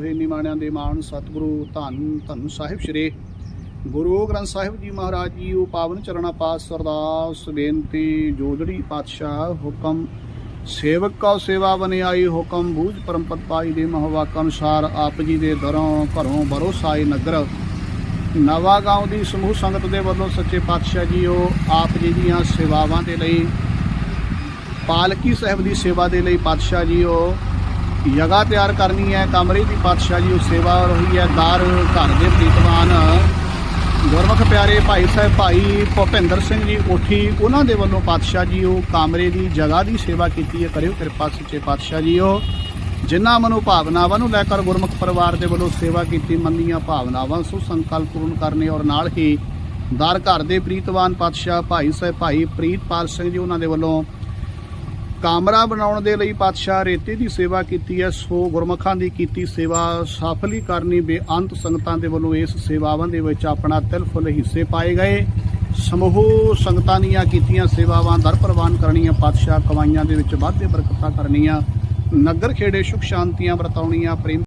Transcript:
ਹੋਏ ਨਿਮਾਣਿਆਂ ਦੇ ਮਾਣ, ਸਤਿਗੁਰੂ, ਧੰਨ ਧੰਨ ਸਾਹਿਬ ਸ਼੍ਰੀ ਗੁਰੂ ਗ੍ਰੰਥ ਸਾਹਿਬ ਜੀ ਮਹਾਰਾਜ ਜੀ, ਉਹ ਪਾਵਨ ਚਰਣਾ ਪਾਸ ਸਰਦਾਸ ਬੇਨਤੀ ਜੋਦੜੀ ਪਾਤਸ਼ਾਹ ਹੁਕਮ, ਸੇਵਕ ਕਾ ਸੇਵਾ ਬਨਿਆਈ ਹੁਕਮ, ਬੂਝ ਪਰਮ ਪਦ ਪਾਈ ਦੇ ਮਹਵਾਕ ਅਨੁਸਾਰ ਆਪ ਜੀ ਦੇ ਦਰੋਂ ਘਰੋਂ ਬਰੋਸਾਈ ਨਗਰ। ਨਵਾ ਗਾਉਂ ਦੀ ਸਮੂਹ ਸੰਗਤ ਦੇ ਵੱਲੋਂ ਸੱਚੇ ਪਾਤਸ਼ਾਹ ਜੀ, ਉਹ ਆਪ ਜੀ ਦੀਆਂ ਸੇਵਾਵਾਂ ਦੇ ਲਈ, ਪਾਲਕੀ ਸਾਹਿਬ ਦੀ ਸੇਵਾ ਦੇ ਲਈ ਪਾਤਸ਼ਾਹ ਜੀ, ਉਹ ਜਗ੍ਹਾ ਤਿਆਰ ਕਰਨੀ ਹੈ। ਕਮਰੇ ਦੀ ਪਾਤਸ਼ਾਹ ਜੀ ਉਹ ਸੇਵਾ ਰਹੀ ਹੈ। ਦਾਰ ਘਰ ਦੇ ਪ੍ਰੀਤਵਾਨ। ਗੁਰਮੁਖ ਪਿਆਰੇ ਭਾਈ ਸਾਹਿਬ, ਭਾਈ ਭੁਪਿੰਦਰ ਸਿੰਘ ਜੀ ਕੋਠੀ ਉਹਨਾਂ ਦੇ ਵੱਲੋਂ ਪਾਤਸ਼ਾਹ ਜੀ ਉਹ ਕਾਮਰੇ ਦੀ ਜਗ੍ਹਾ ਦੀ ਸੇਵਾ ਕੀਤੀ ਹੈ। ਕਰਿਓ ਕਿਰਪਾ ਸੱਚੇ ਪਾਤਸ਼ਾਹ ਜੀ ਉਹ ਜਿਨ੍ਹਾਂ ਮਨੋ ਭਾਵਨਾਵਾਂ ਨੂੰ ਲੈ ਕੇ ਗੁਰਮੁਖ ਪਰਿਵਾਰ ਦੇ ਵੱਲੋਂ ਸੇਵਾ ਕੀਤੀ, ਮੰਨੀਆਂ ਭਾਵਨਾਵਾਂ ਸੋ ਸੰਕਲਪ ਪੂਰਨ ਕਰਨੇ ਔਰ ਨਾਲ ਹੀ ਦਰ ਘਰ ਦੇ ਪ੍ਰੀਤਵਾਨ ਪਾਤਸ਼ਾਹ, ਭਾਈ ਸਾਹਿਬ, ਭਾਈ ਪ੍ਰੀਤਪਾਲ ਸਿੰਘ ਜੀ, ਉਹਨਾਂ ਦੇ ਵੱਲੋਂ ਕਾਮਰਾ ਬਣਾਉਣ ਦੇ ਲਈ ਪਾਤਸ਼ਾਹ ਰੇਤੇ ਦੀ ਸੇਵਾ ਕੀਤੀ ਹੈ, ਸੋ ਗੁਰਮਖਾਂ ਦੀ ਕੀਤੀ ਸੇਵਾ ਸਫਲੀ ਕਰਨੀ ਬੇਅੰਤ ਸੰਗਤਾਂ ਦੇ ਵੱਲੋਂ ਇਸ ਸੇਵਾਵਾਂ ਦੇ ਵਿੱਚ ਆਪਣਾ ਤਿਲ ਫੁੱਲ ਹਿੱਸੇ ਪਾਏ ਗਏ। ਸਮੂਹ ਸੰਗਤਾਂ ਦੀਆਂ ਕੀਤੀਆਂ ਸੇਵਾਵਾਂ ਦਰ ਪ੍ਰਵਾਨ ਕਰਨੀਆਂ, ਪਾਤਸ਼ਾਹ ਕਮਾਈਆਂ ਦੇ ਵਿੱਚ ਵਾਧੇ ਬਰਕਤਾਂ ਕਰਨੀਆਂ, ਨਗਰ ਖੇੜੇ ਸੁਖ ਸ਼ਾਂਤੀਆਂ ਵਰਤਾਉਣੀਆਂ, ਪ੍ਰੇਮ